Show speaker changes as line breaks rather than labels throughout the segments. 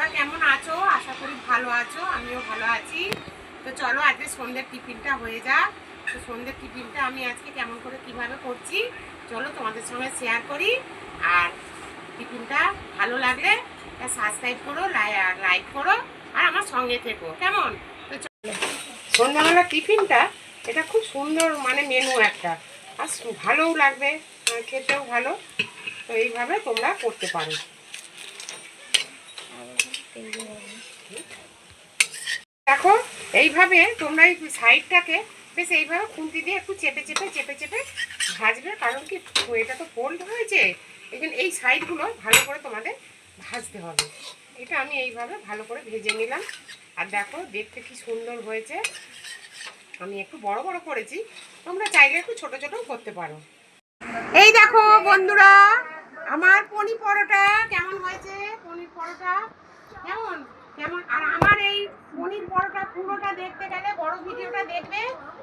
তোমরা কেমন আছো? আশা করি ভালো আছো, আমিও ভালো আছি। তো চলো আজকে সন্ধ্যের টিফিনটা হয়ে যাক। তো সন্ধ্যের টিফিনটা আমি আজকে কেমন করে কীভাবে করছি, চলো তোমাদের সঙ্গে শেয়ার করি। আর টিফিনটা ভালো লাগলে সাবস্ক্রাইব করো লাইক করো, আর আমার সঙ্গে থেকো। কেমন? তো চলো। সন্ধ্যাবেলা টিফিনটা, এটা খুব সুন্দর মানে মেনু একটা। আর ভালোও লাগবে খেতেও ভালো। তো এইভাবে তোমরা করতে পারো। দেখো, এইভাবে তোমরা এই সাইডটাকে বেশ এইভাবে খুন্তি দিয়ে একটু চেপে চেপে চেপে চেপে ভাজবে, কারণ কি এটা তো ফোল্ড হয়েছে। এই জন্য এই সাইডগুলো ভালো করে তোমাদের ভাজতে হবে। এটা আমি এইভাবে ভালো করে ভেজে নিলাম। আর দেখো, দেখতে কি সুন্দর হয়েছে। আমি একটু বড় বড় করেছি। তোমরা চাইলে একটু ছোট, ছোটও করতে পারো। এই দেখো বন্ধুরা, আমার পনির পরোটা কেমন হয়েছে পনির পরোটা কেমন কেমন আর আমার এই পনির পরোটা দেখতে গেলে বড় ভিডিওটা দেখবে।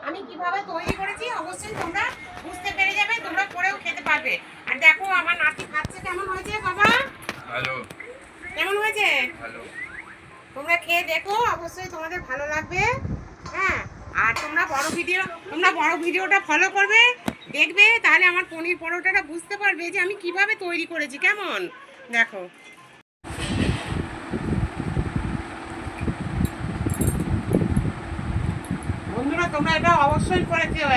আমি কীভাবে তৈরি করেছি অবশ্যই তোমরা বুঝতে পেরে যাবে তোমরা করেও খেতে পারবে। আর দেখো আমার নাতি খাচ্ছে কেমন হয়েছে বাবা?
ভালো।
কেমন হয়েছে?
ভালো।
তোমরা খেয়ে দেখো অবশ্যই তোমাদের ভালো লাগবে। হ্যাঁ আর তোমরা বড় ভিডিও তোমরা বড় ভিডিওটা ফলো করবে দেখবে তাহলে আমার পনির পরোটাটা বুঝতে পারবে যে আমি কীভাবে তৈরি করেছি কেমন? দেখো বন্ধুরা তোমরা এটা অবশ্যই করে খেও